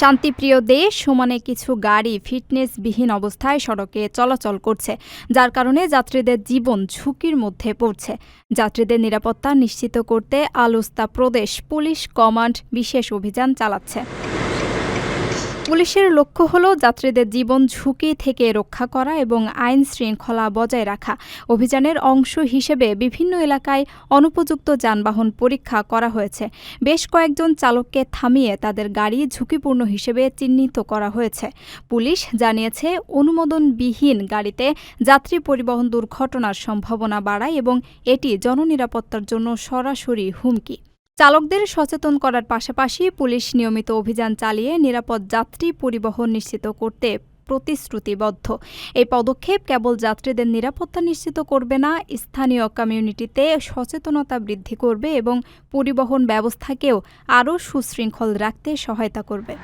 শান্তিপ্রিয় দেশ, সমানে কিছু গাড়ি ফিটনেসবিহীন অবস্থায় সড়কে চলাচল করছে, যার কারণে যাত্রীদের জীবন ঝুঁকির মধ্যে পড়ছে। যাত্রীদের নিরাপত্তা নিশ্চিত করতে আলোস্তা প্রদেশ পুলিশ কমান্ড বিশেষ অভিযান চালাচ্ছে। পুলিশের লক্ষ্য হল যাত্রীদের জীবন ঝুঁকি থেকে রক্ষা করা এবং আইন শৃঙ্খলা বজায় রাখা। অভিযানের অংশ হিসেবে বিভিন্ন এলাকায় অনুপযুক্ত যানবাহন পরীক্ষা করা হয়েছে। বেশ কয়েকজন চালককে থামিয়ে তাদের গাড়ি ঝুঁকিপূর্ণ হিসেবে চিহ্নিত করা হয়েছে। পুলিশ জানিয়েছে, অনুমোদনবিহীন গাড়িতে যাত্রী পরিবহন দুর্ঘটনার সম্ভাবনা বাড়ায় এবং এটি জননিরাপত্তার জন্য সরাসরি হুমকি। চালকদের সচেতন করার পাশাপাশি পুলিশ নিয়মিত অভিযান চালিয়ে নিরাপদ যাত্রী পরিবহন নিশ্চিত করতে প্রতিশ্রুতিবদ্ধ। এই পদক্ষেপ কেবল যাত্রীদের নিরাপত্তা নিশ্চিত করবে না, স্থানীয় কমিউনিটিতে সচেতনতা বৃদ্ধি করবে এবং পরিবহন ব্যবস্থাকেও আরও সুশৃঙ্খল রাখতে সহায়তা করবে।